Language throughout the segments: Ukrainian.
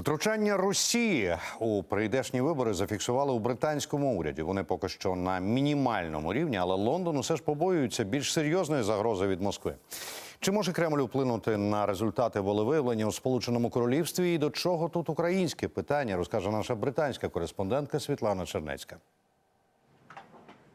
Втручання Росії у прийдешні вибори зафіксували у британському уряді. Вони поки що на мінімальному рівні, але Лондон усе ж побоюється більш серйозної загрози від Москви. Чи може Кремль вплинути на результати волевиявлення у Сполученому Королівстві? І до чого тут українське питання розкаже наша британська кореспондентка Світлана Чернецька.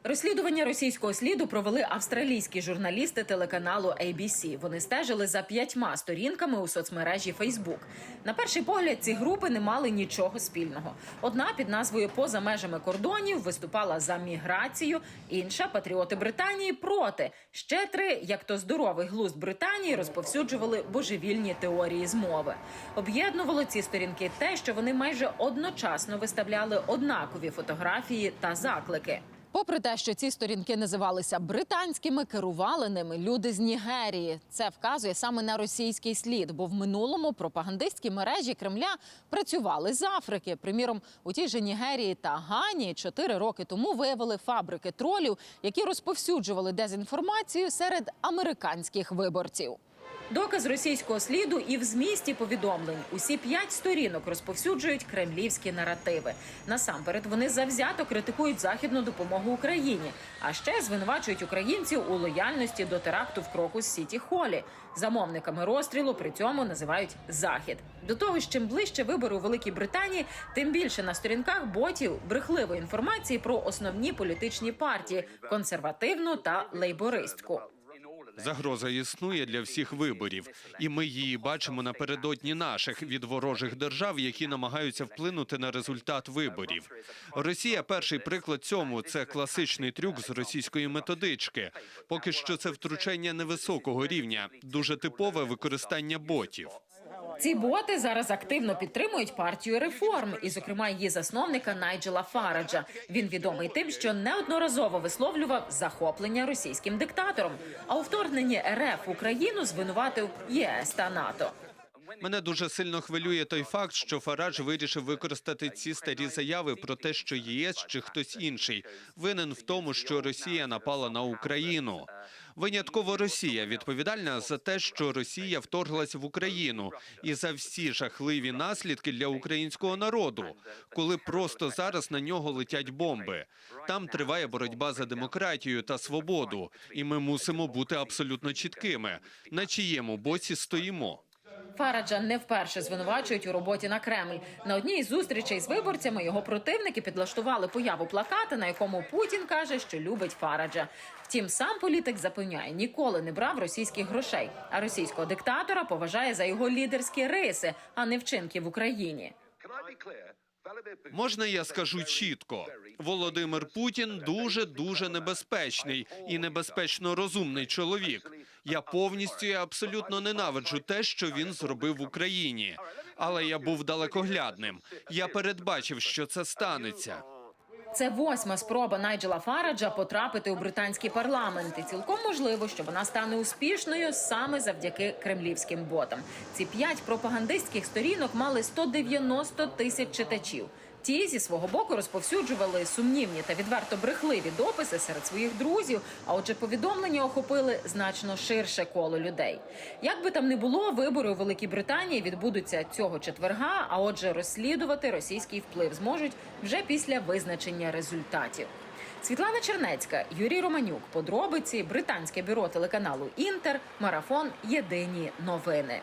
Розслідування російського сліду провели австралійські журналісти телеканалу ABC. Вони стежили за п'ятьма сторінками у соцмережі Facebook. На перший погляд ці групи не мали нічого спільного. Одна під назвою Поза межами кордонів виступала за міграцію, інша патріоти Британії проти. Ще три, як то здоровий глузд Британії, розповсюджували божевільні теорії змови. Об'єднувало ці сторінки те, що вони майже одночасно виставляли однакові фотографії та заклики. Попри те, що ці сторінки називалися британськими, керували ними люди з Нігерії. Це вказує саме на російський слід, бо в минулому пропагандистські мережі Кремля працювали з Африки. Приміром, у тій же Нігерії та Гані чотири роки тому виявили фабрики тролів, які розповсюджували дезінформацію серед американських виборців. Доказ російського сліду і в змісті повідомлень. Усі п'ять сторінок розповсюджують кремлівські наративи. Насамперед вони завзято критикують західну допомогу Україні, а ще звинувачують українців у лояльності до теракту в Крокус Сіті Холі. Замовниками розстрілу при цьому називають захід. До того ж, чим ближче вибори у Великій Британії, тим більше на сторінках ботів брехливої інформації про основні політичні партії консервативну та лейбористську. Загроза існує для всіх виборів, і ми її бачимо напередодні наших від ворожих держав, які намагаються вплинути на результат виборів. Росія перший приклад цьому це класичний трюк з російської методички. Поки що це втручання невисокого рівня, дуже типове використання ботів. Ці боти зараз активно підтримують партію реформ, і, зокрема, її засновника Найджела Фараджа. Він відомий тим, що неодноразово висловлював захоплення російським диктатором. А у вторгненні РФ в Україну звинуватив ЄС та НАТО. Мене дуже сильно хвилює той факт, що Фарадж вирішив використати ці старі заяви про те, що ЄС чи хтось інший винен в тому, що Росія напала на Україну. Винятково Росія відповідальна за те, що Росія вторглась в Україну, і за всі жахливі наслідки для українського народу, коли просто зараз на нього летять бомби. Там триває боротьба за демократію та свободу, і ми мусимо бути абсолютно чіткими, на чиєму боці стоїмо. Фараджа не вперше звинувачують у роботі на Кремль. На одній із зустрічей з виборцями його противники підлаштували появу плаката, на якому Путін каже, що любить Фараджа. Втім, сам політик запевняє, ніколи не брав російських грошей, а російського диктатора поважає за його лідерські риси, а не вчинки в Україні. Можна я скажу чітко, Володимир Путін дуже дуже небезпечний і небезпечно розумний чоловік. Я повністю і абсолютно ненавиджу те, що він зробив в Україні. Але я був далекоглядним. Я передбачив, що це станеться. Це восьма спроба Найджела Фараджа потрапити у британський парламент. І цілком можливо, що вона стане успішною саме завдяки кремлівським ботам. Ці п'ять пропагандистських сторінок мали 190 тисяч читачів. Ті зі свого боку розповсюджували сумнівні та відверто брехливі дописи серед своїх друзів. А отже, повідомлення охопили значно ширше коло людей. Як би там не було, вибори у Великій Британії відбудуться цього четверга. А отже, розслідувати російський вплив зможуть вже після визначення результатів. Світлана Чернецька, Юрій Романюк. Подробиці британське бюро телеканалу Інтер. Марафон. Єдині новини.